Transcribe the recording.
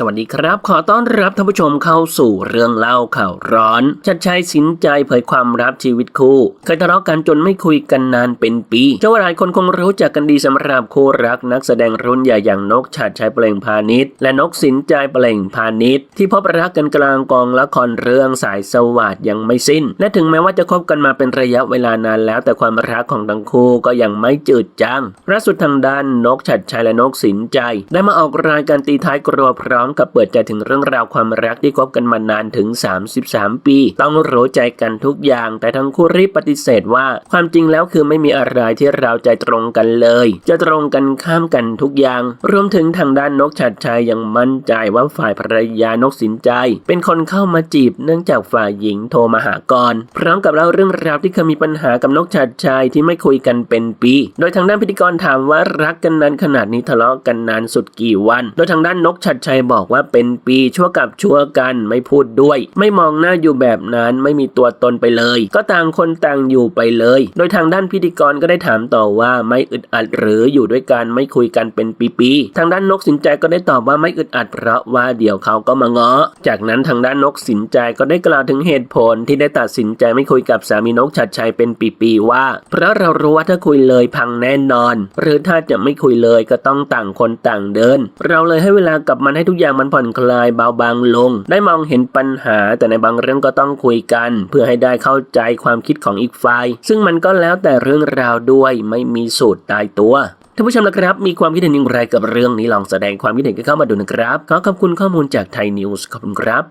สวัสดีครับ ขอต้อนรับท่านผู้ชมเข้าสู่เรื่องเล่าข่าวร้อน ชัดชัยสินใจเผยความรับชีวิตคู่ เคยทะเลาะกันจนไม่คุยกันนานเป็นปีเจ้าวหลายคนคงรู้จักกันดีสำหรับคู่รักนักแสดงรุ่นใหญ่อย่างนกชัดชัยเปล่งพาณิชย์และนกสินใจเปล่งพาณิชย์ที่พบรักกันกลางกองละครเรื่องสายสวัสดยังไม่สิ้น และถึงแม้ว่าจะคบกันมาเป็นระยะเวลานานแล้ว แต่ความรักของทั้งคู่ก็ยังไม่จืดจางล่าสุดทางด้านนกชัดชัยและนกสินใจ ได้มาออกรายการตีท้ายครัวพร้อมกับเปิดใจถึงเรื่องราวความรักที่คบกันมานานถึง 33 ปี ต้องรู้ใจกันทุกอย่าง แต่ทั้งคู่รีบปฏิเสธว่า ความจริงแล้วคือไม่มีอะไรที่เราใจตรงกันเลย จะตรงกันข้ามกันทุกอย่าง รวมถึงทางด้านนกชัดชัยยังมั่นใจว่าฝ่ายภรรยานกสินใจ เป็นคนเข้ามาจีบเนื่องจากฝ่ายหญิงโทรมาหาก่อนพร้อมกับเล่าเรื่องราวที่เคยมีปัญหากับนกชัดชัยที่ไม่คุยกันเป็นปี โดยทางด้านพิธีกรถามว่ารักกันนานขนาดนี้ทะเลาะกันนานสุดกี่วัน โดยทางด้านนกชัดชัยบอกว่าเป็นปีชั่วกับชั่วกันไม่พูดด้วย ไม่มองหน้าอยู่แบบนั้นไม่มีตัวตนไปเลย ก็ต่างคนต่างอยู่ไปเลย โดยทางด้านพิธีกรก็ได้ถามต่อว่าไม่อึดอัดหรืออยู่ด้วยกันไม่คุยกันเป็นปีๆทางด้านนกสินใจก็ได้ตอบว่าไม่อึดอัดเพราะว่าเดี๋ยวเขาก็มาง้อจากนั้นทางด้านนกสินใจก็ได้กล่าวถึงเหตุผลที่ได้ตัดสินใจไม่คุยกับสามีนกชัดชัยเป็นปีๆว่า เพราะเรารู้ว่าถ้าคุยเลยพังแน่นอน หรือถ้าจะไม่คุยเลยก็ต้องต่างคนต่างเดิน เราเลยให้เวลากับมันให้ทุกอย่างอย่างมันผ่อนคลายเบาบางลง ได้มองเห็นปัญหา แต่ในบางเรื่องก็ต้องคุยกัน เพื่อให้ได้เข้าใจความคิดของอีกฝ่าย ซึ่งมันก็แล้วแต่เรื่องราวด้วยไม่มีสูตรตายตัวท่านผู้ชมนะครับ มีความคิดเห็นอย่างไรกับเรื่องนี้ลองแสดงความคิดเห็นกันเข้ามาดูนะครับ ขอขอบคุณข้อมูลจากไทยนิวส์ขอบคุณครับ